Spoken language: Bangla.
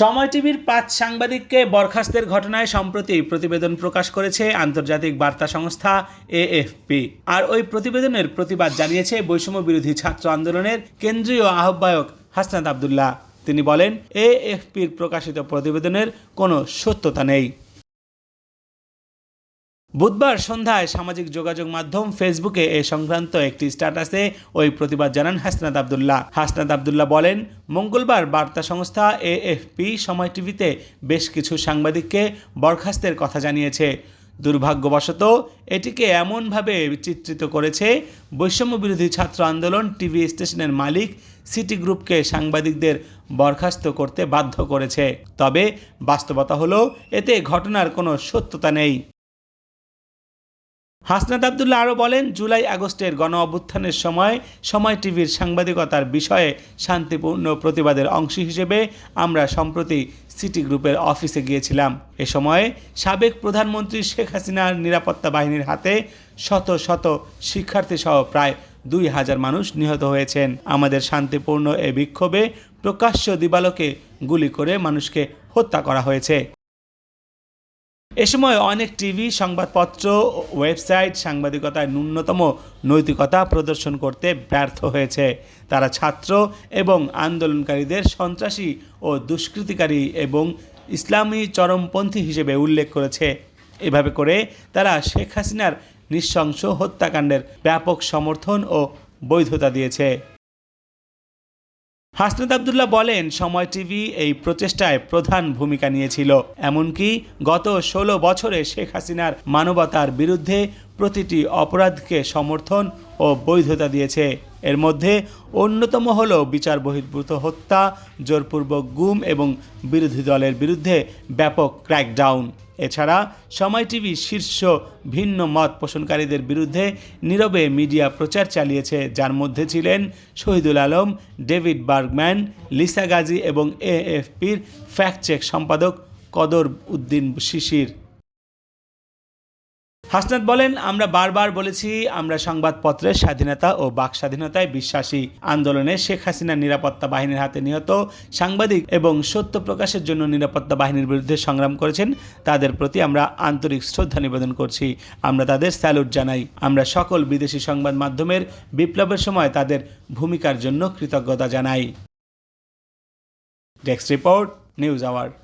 সময় টিভির পাঁচ সাংবাদিককে বরখাস্তের ঘটনায় সম্প্রতি প্রতিবেদন প্রকাশ করেছে আন্তর্জাতিক বার্তা সংস্থা এএফপি। আর ওই প্রতিবেদনের প্রতিবাদ জানিয়েছে বৈষম্য বিরোধী ছাত্র আন্দোলনের কেন্দ্রীয় আহ্বায়ক হাসনাত আবদুল্লাহ। তিনি বলেন, এএফপির প্রকাশিত প্রতিবেদনের কোনো সত্যতা নেই। বুধবার সন্ধ্যায় সামাজিক যোগাযোগ মাধ্যম ফেসবুকে এ সংক্রান্ত একটি স্ট্যাটাসে ওই প্রতিবাদ জানান হাসনাত আবদুল্লাহ। হাসনাত আবদুল্লাহ বলেন, মঙ্গলবার বার্তা সংস্থা এএফপি সময় টিভিতে বেশ কিছু সাংবাদিককে বরখাস্তের কথা জানিয়েছে। দুর্ভাগ্যবশত এটিকে এমনভাবে চিত্রিত করেছে বৈষম্য বিরোধী ছাত্র আন্দোলন টিভি স্টেশনের মালিক সিটি গ্রুপকে সাংবাদিকদের বরখাস্ত করতে বাধ্য করেছে। তবে বাস্তবতা হলো, এতে ঘটনার কোনো সত্যতা নেই। হাসনাত আবদুল্লাহ আরও বলেন, জুলাই আগস্টের গণ অভ্যুত্থানের সময় সময় টিভির সাংবাদিকতার বিষয়ে শান্তিপূর্ণ প্রতিবাদের অংশ হিসেবে আমরা সম্প্রতি সিটি গ্রুপের অফিসে গিয়েছিলাম। এ সময়ে সাবেক প্রধানমন্ত্রী শেখ হাসিনার নিরাপত্তা বাহিনীর হাতে শত শত শিক্ষার্থী সহ প্রায় দুই হাজার মানুষ নিহত হয়েছেন। আমাদের শান্তিপূর্ণ এ বিক্ষোভে প্রকাশ্য দিবালোকে গুলি করে মানুষকে হত্যা করা হয়েছে। এ সময় অনেক টিভি, সংবাদপত্র, ওয়েবসাইট, সাংবাদিকতায় ন্যূনতম নৈতিকতা প্রদর্শন করতে ব্যর্থ হয়েছে। তারা ছাত্র এবং আন্দোলনকারীদের সন্ত্রাসী ও দুষ্কৃতিকারী এবং ইসলামী চরমপন্থী হিসেবে উল্লেখ করেছে। এভাবে করে তারা শেখ হাসিনার নৃশংস হত্যাকাণ্ডের ব্যাপক সমর্থন ও বৈধতা দিয়েছে। হাসনাত আবদুল্লাহ বলেন, সময় টিভি এই প্রচেষ্টায় প্রধান ভূমিকা নিয়েছিল। এমনকি গত ষোলো বছরে শেখ হাসিনার মানবতার বিরুদ্ধে প্রতিটি অপরাধকে সমর্থন ও বৈধতা দিয়েছে। এর মধ্যে অন্যতম হল বিচার বহির্ভূত হত্যা, জোরপূর্বক গুম এবং বিরোধী দলের বিরুদ্ধে ব্যাপক ক্র্যাকডাউন। এছাড়া সময় টিভি শীর্ষ ভিন্ন মত পোষণকারীদের বিরুদ্ধে নীরবে মিডিয়া প্রচার চালিয়েছে, যার মধ্যে ছিলেন শহীদুল আলম, ডেভিড বার্গম্যান, লিসা গাজী এবং এএফপির ফ্যাক্ট চেক সম্পাদক কদর উদ্দিন শিশির। হাসনাত বলেন, আমরা বারবার বলেছি, আমরা সংবাদপত্রের স্বাধীনতা ও বাক স্বাধীনতায় বিশ্বাসী। আন্দোলনে শেখ হাসিনার নিরাপত্তা বাহিনীর হাতে নিহত সাংবাদিক এবং সত্য প্রকাশের জন্য নিরাপত্তা বাহিনীর বিরুদ্ধে সংগ্রাম করেছেন। তাদের প্রতি আমরা আন্তরিক শ্রদ্ধা নিবেদন করছি। আমরা তাদের স্যালুট জানাই। আমরা সকল বিদেশি সংবাদ মাধ্যমের বিপ্লবের সময় তাদের ভূমিকার জন্য কৃতজ্ঞতা জানাই। Desk report, news hour.